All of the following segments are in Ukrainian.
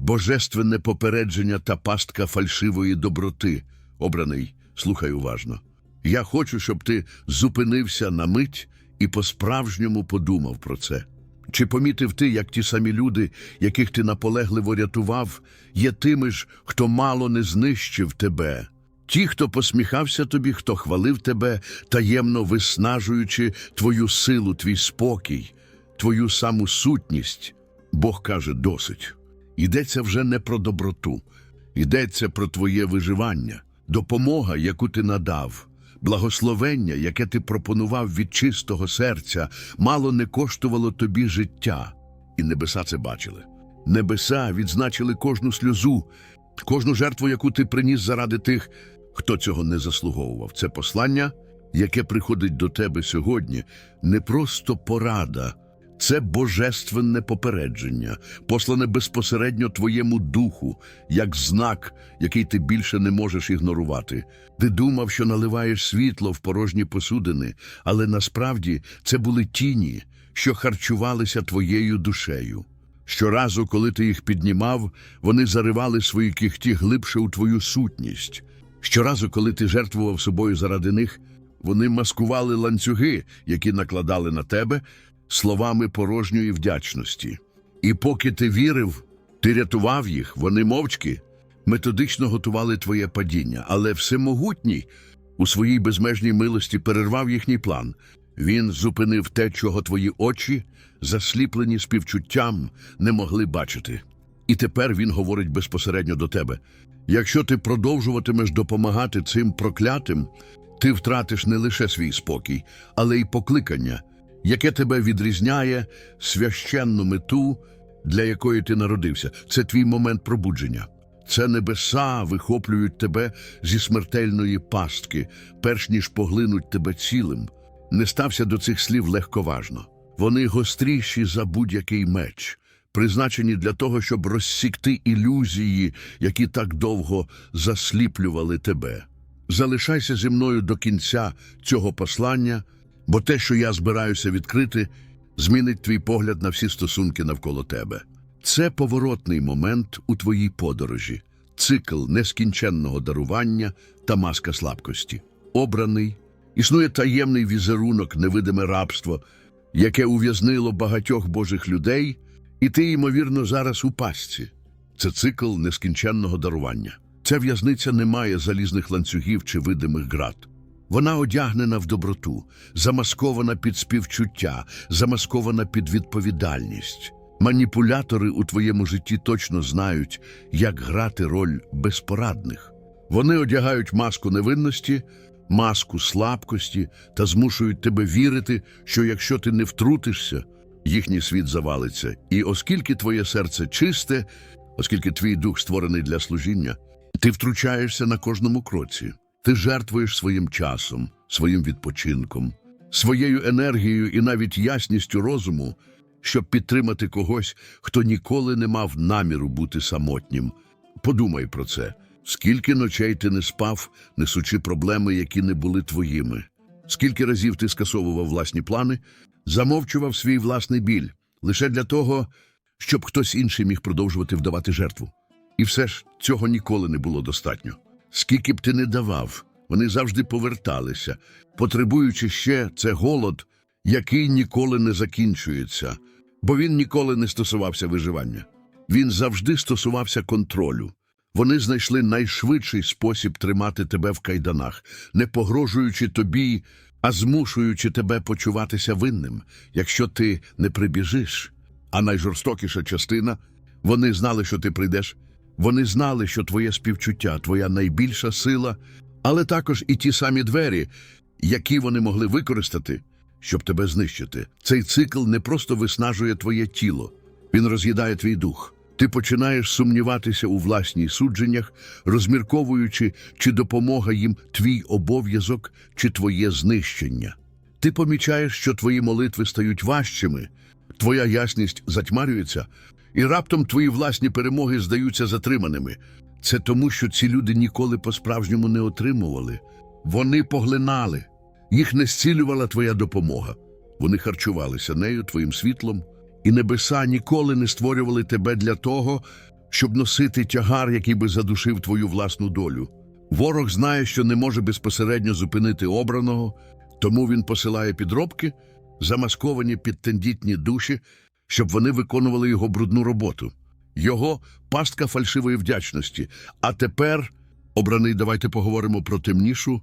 божественне попередження та пастка фальшивої доброти. Обраний, слухай уважно. Я хочу, щоб ти зупинився на мить і по-справжньому подумав про це. Чи помітив ти, як ті самі люди, яких ти наполегливо рятував, є тими ж, хто мало не знищив тебе? Ті, хто посміхався тобі, хто хвалив тебе, таємно виснажуючи твою силу, твій спокій, твою саму сутність. Бог каже досить. Йдеться вже не про доброту, йдеться про твоє виживання, допомога, яку ти надав, благословення, яке ти пропонував від чистого серця, мало не коштувало тобі життя. І небеса це бачили. Небеса відзначили кожну сльозу, кожну жертву, яку ти приніс заради тих, хто цього не заслуговував. Це послання, яке приходить до тебе сьогодні, не просто порада. Це божественне попередження, послане безпосередньо твоєму духу, як знак, який ти більше не можеш ігнорувати. Ти думав, що наливаєш світло в порожні посудини, але насправді це були тіні, що харчувалися твоєю душею. Щоразу, коли ти їх піднімав, вони заривали свої кіхті глибше у твою сутність. Щоразу, коли ти жертвував собою заради них, вони маскували ланцюги, які накладали на тебе словами порожньої вдячності. І поки ти вірив, ти рятував їх, вони мовчки, методично готували твоє падіння, але всемогутній у своїй безмежній милості перервав їхній план. Він зупинив те, чого твої очі, засліплені співчуттям, не могли бачити. І тепер він говорить безпосередньо до тебе. Якщо ти продовжуватимеш допомагати цим проклятим, ти втратиш не лише свій спокій, але й покликання, яке тебе відрізняє священну мету, для якої ти народився. Це твій момент пробудження. Це небеса вихоплюють тебе зі смертельної пастки, перш ніж поглинуть тебе цілим. Не стався до цих слів легковажно. Вони гостріші за будь-який меч, призначені для того, щоб розсікти ілюзії, які так довго засліплювали тебе. Залишайся зі мною до кінця цього послання, бо те, що я збираюся відкрити, змінить твій погляд на всі стосунки навколо тебе. Це поворотний момент у твоїй подорожі, цикл нескінченного дарування та маска слабкості. Обраний, існує таємний візерунок, невидиме рабство, яке ув'язнило багатьох божих людей, і ти, ймовірно, зараз у пастці. Це цикл нескінченного дарування. Ця в'язниця не має залізних ланцюгів чи видимих град. Вона одягнена в доброту, замаскована під співчуття, замаскована під відповідальність. Маніпулятори у твоєму житті точно знають, як грати роль безпорадних. Вони одягають маску невинності, маску слабкості та змушують тебе вірити, що якщо ти не втрутишся, їхній світ завалиться. І оскільки твоє серце чисте, оскільки твій дух створений для служіння, ти втручаєшся на кожному кроці. Ти жертвуєш своїм часом, своїм відпочинком, своєю енергією і навіть ясністю розуму, щоб підтримати когось, хто ніколи не мав наміру бути самотнім. Подумай про це. Скільки ночей ти не спав, несучи проблеми, які не були твоїми? Скільки разів ти скасовував власні плани, замовчував свій власний біль лише для того, щоб хтось інший міг продовжувати вдавати жертву. І все ж цього ніколи не було достатньо. Скільки б ти не давав, вони завжди поверталися, потребуючи ще це голод, який ніколи не закінчується, бо він ніколи не стосувався виживання. Він завжди стосувався контролю. Вони знайшли найшвидший спосіб тримати тебе в кайданах, не погрожуючи тобі, а змушуючи тебе почуватися винним, якщо ти не прибіжиш. А найжорстокіша частина вони знали, що ти прийдеш. Вони знали, що твоє співчуття, твоя найбільша сила, але також і ті самі двері, які вони могли використати, щоб тебе знищити. Цей цикл не просто виснажує твоє тіло, він роз'їдає твій дух. Ти починаєш сумніватися у власній судженнях, розмірковуючи, чи допомога їм твій обов'язок, чи твоє знищення. Ти помічаєш, що твої молитви стають важчими, твоя ясність затьмарюється, і раптом твої власні перемоги здаються затриманими. Це тому, що ці люди ніколи по-справжньому не отримували. Вони поглинали, їх не зцілювала твоя допомога. Вони харчувалися нею, твоїм світлом, і небеса ніколи не створювали тебе для того, щоб носити тягар, який би задушив твою власну долю. Ворог знає, що не може безпосередньо зупинити обраного, тому він посилає підробки, замасковані під тендітні душі, щоб вони виконували його брудну роботу. Його пастка фальшивої вдячності. А тепер, обраний, давайте поговоримо про темнішу,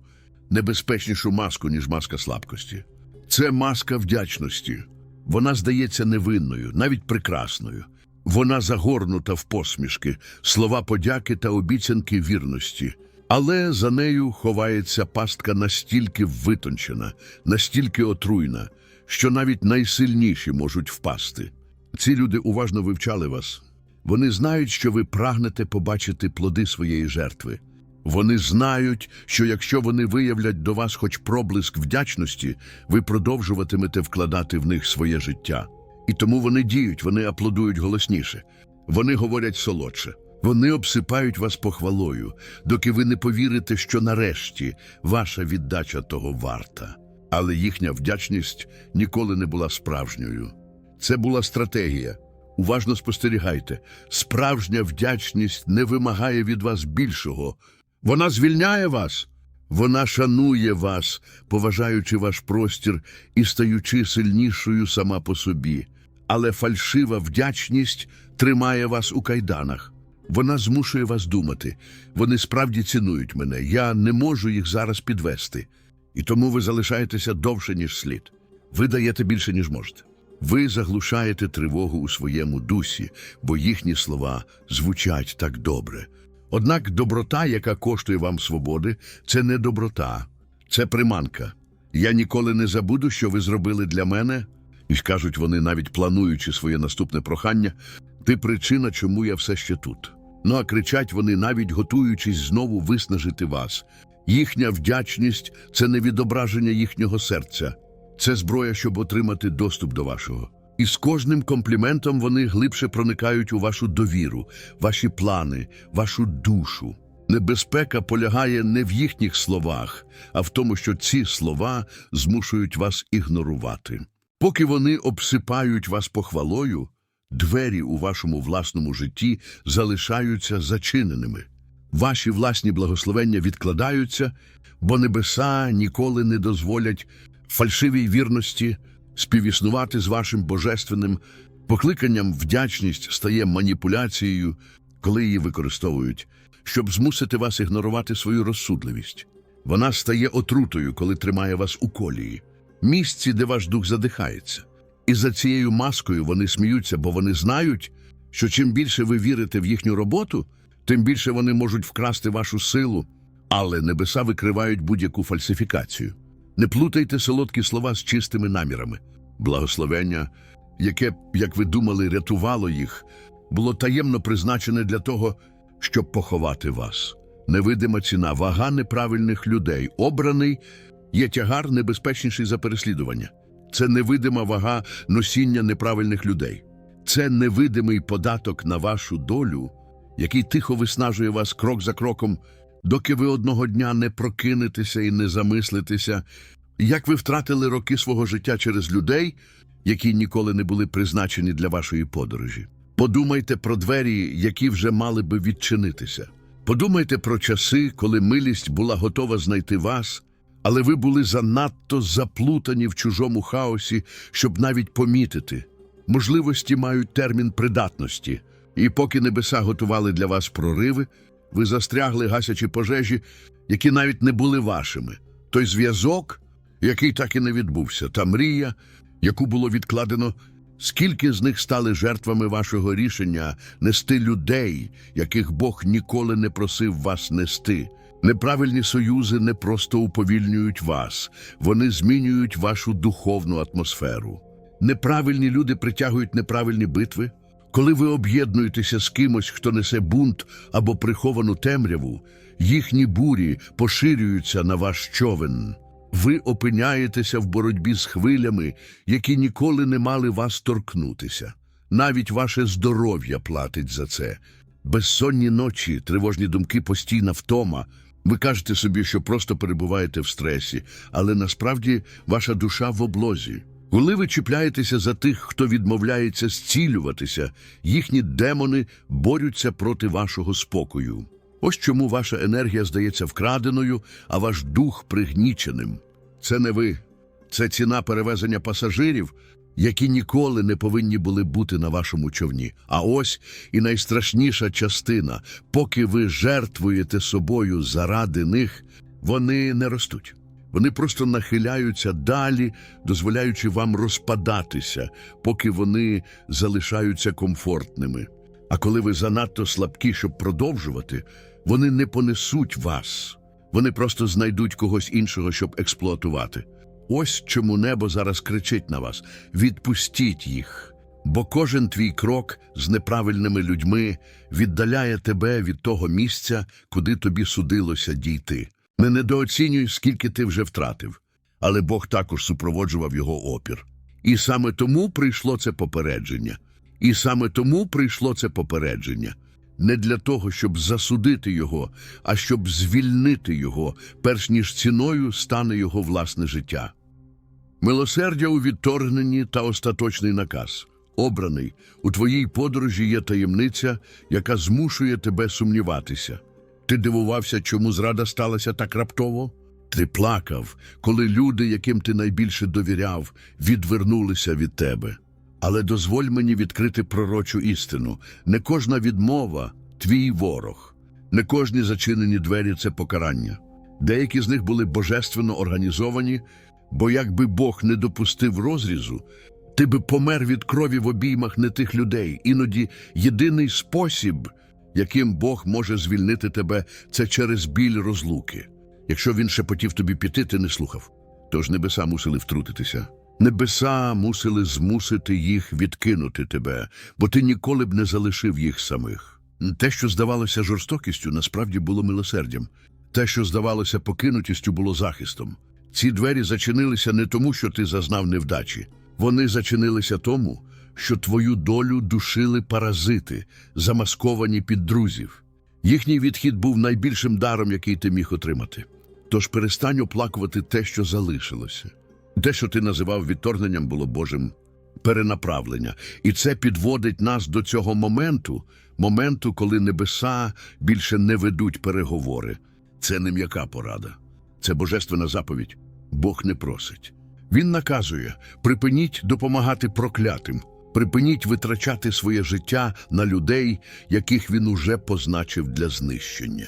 небезпечнішу маску, ніж маска слабкості. Це маска вдячності. Вона здається невинною, навіть прекрасною. Вона загорнута в посмішки, слова подяки та обіцянки вірності. Але за нею ховається пастка настільки витончена, настільки отруйна, що навіть найсильніші можуть впасти. Ці люди уважно вивчали вас. Вони знають, що ви прагнете побачити плоди своєї жертви. Вони знають, що якщо вони виявлять до вас хоч проблиск вдячності, ви продовжуватимете вкладати в них своє життя. І тому вони діють, вони аплодують голосніше, вони говорять солодше, вони обсипають вас похвалою, доки ви не повірите, що нарешті ваша віддача того варта. Але їхня вдячність ніколи не була справжньою. Це була стратегія. Уважно спостерігайте, справжня вдячність не вимагає від вас більшого. Вона звільняє вас, вона шанує вас, поважаючи ваш простір і стаючи сильнішою сама по собі. Але фальшива вдячність тримає вас у кайданах. Вона змушує вас думати. Вони справді цінують мене. Я не можу їх зараз підвести. І тому ви залишаєтеся довше, ніж слід. Ви даєте більше, ніж можете. Ви заглушаєте тривогу у своєму дусі, бо їхні слова звучать так добре. Однак доброта, яка коштує вам свободи, це не доброта, це приманка. Я ніколи не забуду, що ви зробили для мене, і кажуть вони, навіть плануючи своє наступне прохання, ти причина, чому я все ще тут. Ну а кричать вони, навіть готуючись знову виснажити вас. Їхня вдячність це не відображення їхнього серця, це зброя, щоб отримати доступ до вашого. І з кожним компліментом вони глибше проникають у вашу довіру, ваші плани, вашу душу. Небезпека полягає не в їхніх словах, а в тому, що ці слова змушують вас ігнорувати. Поки вони обсипають вас похвалою, двері у вашому власному житті залишаються зачиненими. Ваші власні благословення відкладаються, бо небеса ніколи не дозволять фальшивій вірності співіснувати з вашим божественним покликанням вдячність стає маніпуляцією, коли її використовують, щоб змусити вас ігнорувати свою розсудливість. Вона стає отрутою, коли тримає вас у колії, місці, де ваш дух задихається. І за цією маскою вони сміються, бо вони знають, що чим більше ви вірите в їхню роботу, тим більше вони можуть вкрасти вашу силу, але небеса викривають будь-яку фальсифікацію. Не плутайте солодкі слова з чистими намірами. Благословення, яке, як ви думали, рятувало їх, було таємно призначене для того, щоб поховати вас. Невидима ціна, вага неправильних людей, обраний є тягар небезпечніший за переслідування. Це невидима вага носіння неправильних людей. Це невидимий податок на вашу долю, який тихо виснажує вас крок за кроком, доки ви одного дня не прокинетеся і не замислитеся, як ви втратили роки свого життя через людей, які ніколи не були призначені для вашої подорожі. Подумайте про двері, які вже мали би відчинитися. Подумайте про часи, коли милість була готова знайти вас, але ви були занадто заплутані в чужому хаосі, щоб навіть помітити. Можливості мають термін придатності, і поки небеса готували для вас прориви, ви застрягли гасячі пожежі, які навіть не були вашими. Той зв'язок, який так і не відбувся, та мрія, яку було відкладено, скільки з них стали жертвами вашого рішення нести людей, яких Бог ніколи не просив вас нести. Неправильні союзи не просто уповільнюють вас, вони змінюють вашу духовну атмосферу. Неправильні люди притягують неправильні битви. Коли ви об'єднуєтеся з кимось, хто несе бунт або приховану темряву, їхні бурі поширюються на ваш човен. Ви опиняєтеся в боротьбі з хвилями, які ніколи не мали вас торкнутися. Навіть ваше здоров'я платить за це. Безсонні ночі, тривожні думки, постійна втома. Ви кажете собі, що просто перебуваєте в стресі, але насправді ваша душа в облозі. Коли ви чіпляєтеся за тих, хто відмовляється зцілюватися, їхні демони борються проти вашого спокою. Ось чому ваша енергія здається вкраденою, а ваш дух пригніченим. Це не ви, це ціна перевезення пасажирів, які ніколи не повинні були бути на вашому човні. А ось і найстрашніша частина, поки ви жертвуєте собою заради них, вони не ростуть. Вони просто нахиляються далі, дозволяючи вам розпадатися, поки вони залишаються комфортними. А коли ви занадто слабкі, щоб продовжувати, вони не понесуть вас. Вони просто знайдуть когось іншого, щоб експлуатувати. Ось чому небо зараз кричить на вас: відпустіть їх. Бо кожен твій крок з неправильними людьми віддаляє тебе від того місця, куди тобі судилося дійти. Не недооцінюй, скільки ти вже втратив, але Бог також супроводжував його опір. І саме тому прийшло це попередження. І саме тому прийшло це попередження. Не для того, щоб засудити його, а щоб звільнити його, перш ніж ціною стане його власне життя. Милосердя у відторгненні та остаточний наказ. Обраний, у твоїй подорожі є таємниця, яка змушує тебе сумніватися. Ти дивувався, чому зрада сталася так раптово? Ти плакав, коли люди, яким ти найбільше довіряв, відвернулися від тебе. Але дозволь мені відкрити пророчу істину. Не кожна відмова твій ворог, не кожні зачинені двері це покарання. Деякі з них були божественно організовані, бо якби Бог не допустив розрізу, ти би помер від крові в обіймах не тих людей. Іноді єдиний спосіб, яким Бог може звільнити тебе, це через біль розлуки. Якщо він шепотів тобі піти, ти не слухав. Тож небеса мусили втрутитися. Небеса мусили змусити їх відкинути тебе, бо ти ніколи б не залишив їх самих. Те, що здавалося жорстокістю, насправді було милосердям. Те, що здавалося покинутістю, було захистом. Ці двері зачинилися не тому, що ти зазнав невдачі. Вони зачинилися тому, що твою долю душили паразити, замасковані під друзів. Їхній відхід був найбільшим даром, який ти міг отримати. Тож перестань оплакувати те, що залишилося. Те, що ти називав відторгненням, було Божим перенаправлення. І це підводить нас до цього моменту, моменту, коли небеса більше не ведуть переговори. Це не м'яка порада. Це божественна заповідь. Бог не просить. Він наказує: припиніть допомагати проклятим, припиніть витрачати своє життя на людей, яких він уже позначив для знищення.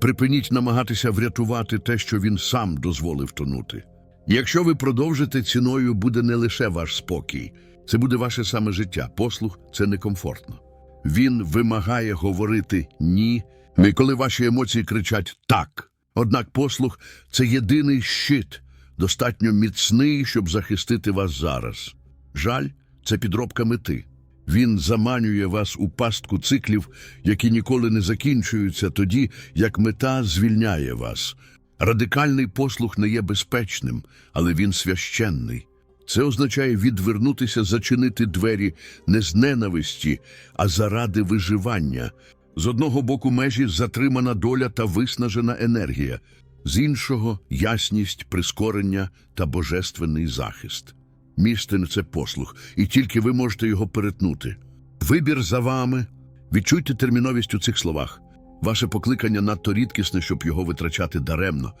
Припиніть намагатися врятувати те, що він сам дозволив тонути. Якщо ви продовжите ціною, буде не лише ваш спокій, це буде ваше саме життя. Послух це некомфортно. Він вимагає говорити ні, і коли ваші емоції кричать так. Однак послух це єдиний щит, достатньо міцний, щоб захистити вас зараз. Жаль, це підробка мети. Він заманює вас у пастку циклів, які ніколи не закінчуються тоді, як мета звільняє вас. Радикальний послух не є безпечним, але він священний. Це означає відвернутися, зачинити двері не з ненависті, а заради виживання. З одного боку межі затримана доля та виснажена енергія, з іншого ясність, прискорення та божественний захист. Містин це послуг, і тільки ви можете його перетнути. Вибір за вами. Відчуйте терміновість у цих словах. Ваше покликання надто рідкісне, щоб його витрачати даремно.